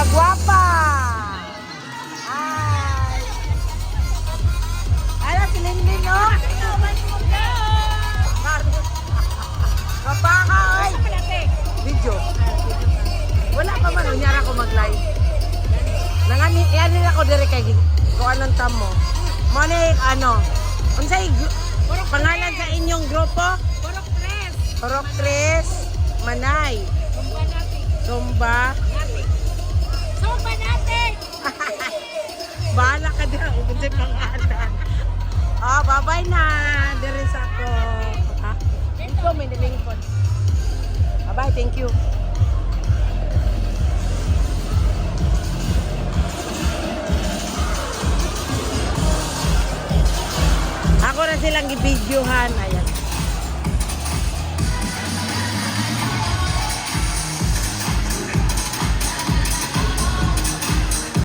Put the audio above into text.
Mga gwapa. Ay. Ano, si Linlin, no? Kapaka, oy. Video. Wala pa man, unyara ko mag-live. Nangani, yan nila ko dire kay kung anong tamo. Mo ni ano, unsay pangalan sa inyong grupo? Purok tres. Orok Tres, Manay, Sumba natin. Zumba. Bahala ka dyan, ubod sa pangalan. Ah, bye-bye na. Dire sa ako. Ha? Dito, may nilingkod. Bye-bye, thank you. Ako na silang gibidyohan. Ay,